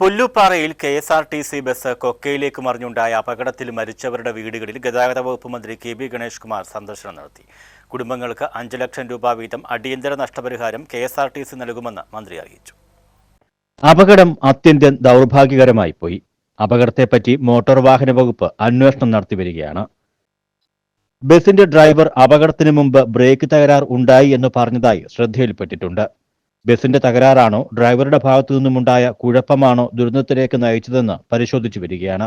പുല്ലുപ്പാറയിൽ K S R T C bus കൊക്കയിലേക്ക് മറിഞ്ഞുണ്ടായ അപകടത്തിൽ മരിച്ചവരുടെ വീടുകളിൽ ഗതാഗത വകുപ്പ് മന്ത്രി കെ ബി ഗണേഷ് കുമാർ സന്ദർശനം നടത്തി. കുടുംബങ്ങൾക്ക് അഞ്ച് ലക്ഷം രൂപ വീതം അടിയന്തര നഷ്ടപരിഹാരം K S R T C നൽകുമെന്ന് മന്ത്രി അറിയിച്ചു. അപകടം അത്യന്തം ദൗർഭാഗ്യകരമായി പോയി. അപകടത്തെപ്പറ്റി മോട്ടോർ വാഹന വകുപ്പ് അന്വേഷണം നടത്തി വരികയാണ്. ബസിന്റെ ഡ്രൈവർ അപകടത്തിന് മുമ്പ് ബ്രേക്ക് തകരാർ ഉണ്ടായി എന്ന് പറഞ്ഞതായി ശ്രദ്ധയിൽപ്പെട്ടിട്ടുണ്ട്. ബസിന്റെ തകരാറാണോ? ഡ്രൈവറുടെ ഭാഗത്തു നിന്നുമുണ്ടായ കുഴപ്പമാണോ ദുരന്തത്തിലേക്ക് നയിച്ചതെന്ന് പരിശോധിച്ചു വരികയാണ്.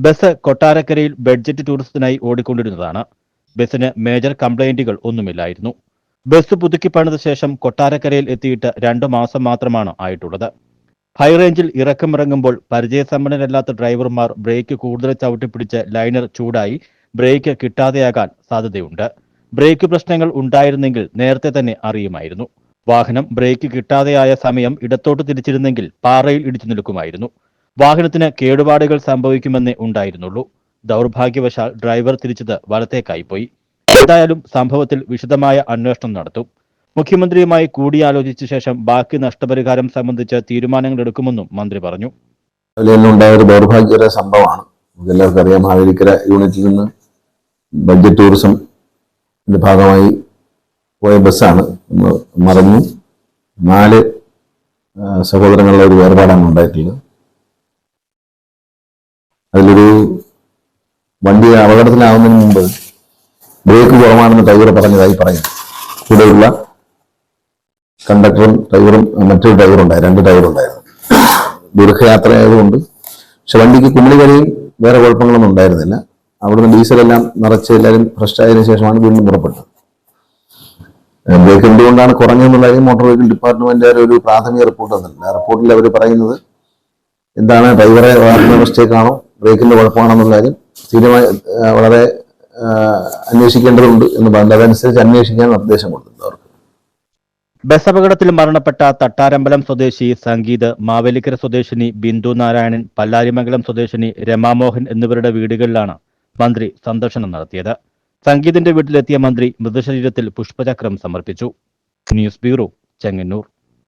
ബസ് കൊട്ടാരക്കരയിൽ ബഡ്ജറ്റ് ടൂറിസത്തിനായി ഓടിക്കൊണ്ടിരുന്നതാണ്. ബസിന് മേജർ കംപ്ലൈന്റുകൾ ഒന്നുമില്ലായിരുന്നു. ബസ് പുതുക്കി പണിത ശേഷം കൊട്ടാരക്കരയിൽ എത്തിയിട്ട് രണ്ടു മാസം മാത്രമാണ് ആയിട്ടുള്ളത്. ഹൈറേഞ്ചിൽ ഇറക്കമിറങ്ങുമ്പോൾ പരിചയസമ്പന്നരല്ലാത്ത ഡ്രൈവർമാർ ബ്രേക്ക് കൂടുതൽ ചവിട്ടിപ്പിടിച്ച് ലൈനർ ചൂടായി ബ്രേക്ക് കിട്ടാതെയാകാൻ സാധ്യതയുണ്ട്. ബ്രേക്ക് പ്രശ്നങ്ങൾ ഉണ്ടായിരുന്നെങ്കിൽ നേരത്തെ തന്നെ അറിയുമായിരുന്നു. വാഹനം ബ്രേക്ക് കിട്ടാതെയായ സമയം ഇടത്തോട്ട് തിരിച്ചിരുന്നെങ്കിൽ പാറയിൽ ഇടിച്ചു നിൽക്കുമായിരുന്നു. വാഹനത്തിന് കേടുപാടുകൾ സംഭവിക്കുമെന്നേ ഉണ്ടായിരുന്നുള്ളൂ. ദൗർഭാഗ്യവശാൽ ഡ്രൈവർ തിരിച്ചത് വലത്തേക്കായി പോയി. എന്തായാലും സംഭവത്തിൽ വിശദമായ അന്വേഷണം നടത്തും. മുഖ്യമന്ത്രിയുമായി കൂടിയാലോചിച്ച ശേഷം ബാക്കി നഷ്ടപരിഹാരം സംബന്ധിച്ച് തീരുമാനങ്ങൾ എടുക്കുമെന്നും മന്ത്രി പറഞ്ഞു. സംഭവമാണ്. അറിയാം യൂണിറ്റിൽ നിന്ന് ബഡ്ജറ്റ് ടൂറിസം ഭാഗമായി പോയ ബസ്സാണ്. മറഞ്ഞു നാല് സഹോദരങ്ങളുടെ ഒരു വേർപാടാണ് ഉണ്ടായിട്ടുള്ളത്. അതിലൊരു വണ്ടി അപകടത്തിലാവുന്നതിന് മുമ്പ് ബ്രേക്ക് കുറവാണെന്ന് ഡ്രൈവർ പറഞ്ഞതായി പറയാം. കൂടെയുള്ള കണ്ടക്ടറും ഡ്രൈവറും മറ്റൊരു ഡ്രൈവർ ഉണ്ടായിരുന്നു രണ്ട് ഡ്രൈവർ ഉണ്ടായിരുന്നു. ദീർഘയാത്ര ആയതുകൊണ്ട് പക്ഷെ വണ്ടിക്ക് കുമിളി വരെയും വേറെ കുഴപ്പങ്ങളൊന്നും ഉണ്ടായിരുന്നില്ല. അവിടുന്ന് ഡീസലെല്ലാം നിറച്ച് എല്ലാവരും ഫ്രഷ് ആയതിനു ശേഷമാണ് വീണ്ടും പുറപ്പെട്ടത്. ബ്രേക്ക് എന്തുകൊണ്ടാണ് കുറഞ്ഞെന്നുള്ള കാര്യം മോട്ടോർ വെഹിക്കിൾ ഡിപ്പാർട്ട്മെന്റുകാർ ഒരു പ്രാഥമിക റിപ്പോർട്ട് തന്നിട്ടുണ്ട്. ആ റിപ്പോർട്ടിൽ അവർ പറയുന്നത് എന്താണ് ഡ്രൈവറെ വാഹന മിസ്റ്റേക്ക് ആണോ ബ്രേക്കിന്റെ കുഴപ്പമാണെന്നുള്ള കാര്യം സ്ഥിരമായി വളരെ അന്വേഷിക്കേണ്ടതുണ്ട് എന്ന് പറഞ്ഞു അതനുസരിച്ച് അന്വേഷിക്കാൻ നിർദ്ദേശം കൊടുത്തിട്ടുണ്ട് അവർക്ക്. ബസ് അപകടത്തിൽ മരണപ്പെട്ട തട്ടാരമ്പലം സ്വദേശി സംഗീത് മാവേലിക്കര സ്വദേശിനി ബിന്ദു നാരായണൻ പല്ലാരിമംഗലം സ്വദേശിനി രമാമോഹൻ എന്നിവരുടെ വീടുകളിലാണ് മന്ത്രി സന്ദർശനം നടത്തിയത്. സംഗീതിന്റെ വീട്ടിലെത്തിയ മന്ത്രി മൃതശരീരത്തിൽ പുഷ്പചക്രം സമർപ്പിച്ചു. News bureau Chengannur.